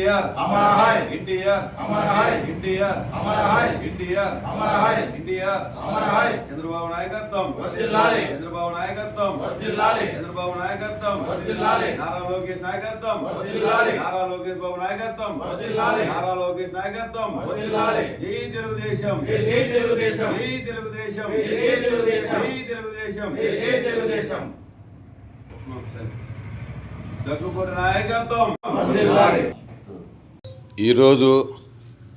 ఎన్టీఆర్ అమర హాయ్ ఎన్టీఆర్ అమర హాయ్ ఎన్టీఆర్ అమర హాయ్ ఎన్టీఆర్ అమర హాయ్ ఎన్టీఆర్ అమర హాయ్ చంద్రబాబు నాయకత్వం వర్ధిల్లాలి. చంద్రబాబు నాయకత్వం వర్ధిల్లాలి. చంద్రబాబు నాయకత్వం వర్ధిల్లాలి. నారా లోకేష్ నాయకత్వం వర్ధిల్లాలి. నారా లోకేష్ బాబు నాయకత్వం వర్ధిల్లాలి. నారా లోకేష్ నాయకత్వం వర్ధిల్లాలి. జై తెలుగుదేశం జై తెలుగుదేశం జై తెలుగుదేశం జై తెలుగుదేశం. జై తెలుగుదేశం జై తెలుగుదేశం దగ్గుపూడి నాయకత్వం. ఈరోజు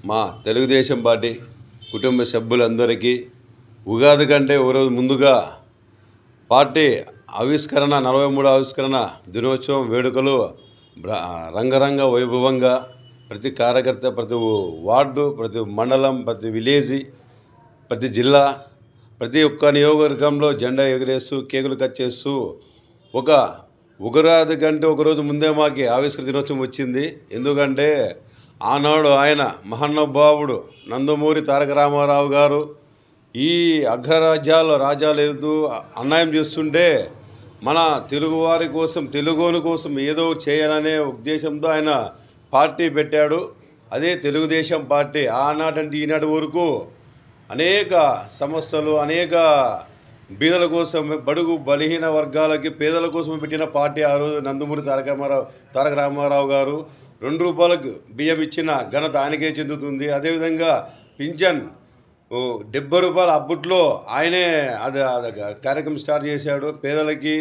మా తెలుగుదేశం పార్టీ కుటుంబ సభ్యులందరికీ ఉగాది కంటే ఒక రోజు ముందుగా పార్టీ ఆవిష్కరణ నలభై మూడు ఆవిష్కరణ దినోత్సవం వేడుకలు రంగరంగ వైభవంగా ప్రతి కార్యకర్త ప్రతి వార్డు ప్రతి మండలం ప్రతి విలేజ్ ప్రతి జిల్లా ప్రతి ఒక్క నియోజకవర్గంలో జెండా ఎగరేస్తూ కేకులు కట్ చేస్తూ ఒక ఉగరాది కంటే ఒకరోజు ముందే మాకి ఆవిష్కృత దినోత్సవం వచ్చింది. ఎందుకంటే ఆనాడు ఆయన మహానుభావుడు నందమూరి తారక రామారావు గారు ఈ అగ్రరాజ్యాల్లో రాజ్యాలు వెళ్తూ అన్యాయం చేస్తుంటే మన తెలుగువారి కోసం తెలుగుని కోసం ఏదో చేయాలనే ఉద్దేశంతో ఆయన పార్టీ పెట్టాడు. అదే తెలుగుదేశం పార్టీ ఆనాటంటే ఈనాటి వరకు అనేక సమస్యలు అనేక బీదల కోసం బడుగు బలహీన వర్గాలకి పేదల కోసం పెట్టిన పార్టీ ఆ రోజు నందమూరి తారక రామారావు తారక రామారావు గారు. రెండు రూపాయలకు బియ్యం ఇచ్చిన ఘనత ఆయనకే చెందుతుంది. అదేవిధంగా పింఛన్ డెబ్బై రూపాయల అప్పట్లో ఆయనే అది అది కార్యక్రమం స్టార్ట్ చేశాడు. పేదలకి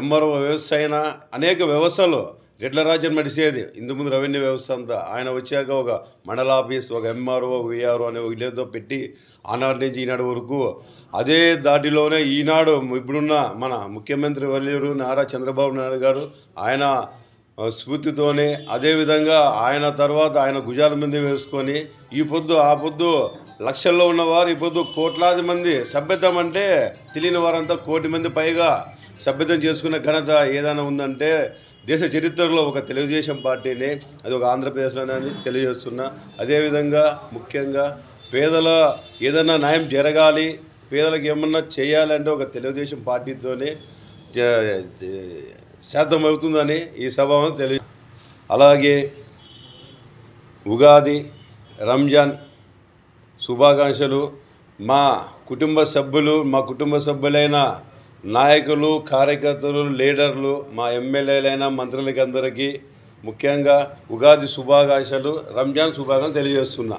ఎంఆర్ఓ వ్యవస్థ అయినా అనేక వ్యవస్థలు రెడ్ల రాజ్యం నడిచేది. ఇందు ముందు రెవెన్యూ వ్యవస్థ అంతా ఆయన వచ్చాక ఒక మండల ఆఫీస్ ఒక ఎంఆర్ఓ విఆర్ఓ అనే ఒక ఇల్లేదో పెట్టి ఆనాటి నుంచి ఈనాడు వరకు అదే దాటిలోనే ఈనాడు ఇప్పుడున్న మన ముఖ్యమంత్రి వర్యులు నారా చంద్రబాబు నాయుడు గారు ఆయన స్ఫూర్తితోనే అదేవిధంగా ఆయన తర్వాత ఆయన భుజాల మీద వేసుకొని ఈ పొద్దు ఆ పొద్దు లక్షల్లో ఉన్నవారు ఈ పొద్దు కోట్లాది మంది సభ్యతం అంటే తెలియని వారంతా కోటి మంది పైగా సభ్యతం చేసుకున్న ఘనత ఏదైనా ఉందంటే దేశ చరిత్రలో ఒక తెలుగుదేశం పార్టీని అది ఒక ఆంధ్రప్రదేశ్లోనే తెలియజేస్తున్నా. అదేవిధంగా ముఖ్యంగా పేదల ఏదైనా న్యాయం జరగాలి పేదలకు ఏమన్నా చేయాలంటే ఒక తెలుగుదేశం పార్టీతోనే సాధ్యమవుతుందని ఈ సభ తెలియ అలాగే ఉగాది రంజాన్ శుభాకాంక్షలు. మా కుటుంబ సభ్యులు మా కుటుంబ సభ్యులైన నాయకులు కార్యకర్తలు లీడర్లు మా ఎమ్మెల్యేలైన మంత్రులకి అందరికీ ముఖ్యంగా ఉగాది శుభాకాంక్షలు రంజాన్ శుభాకాంక్షలు తెలియజేస్తున్నా.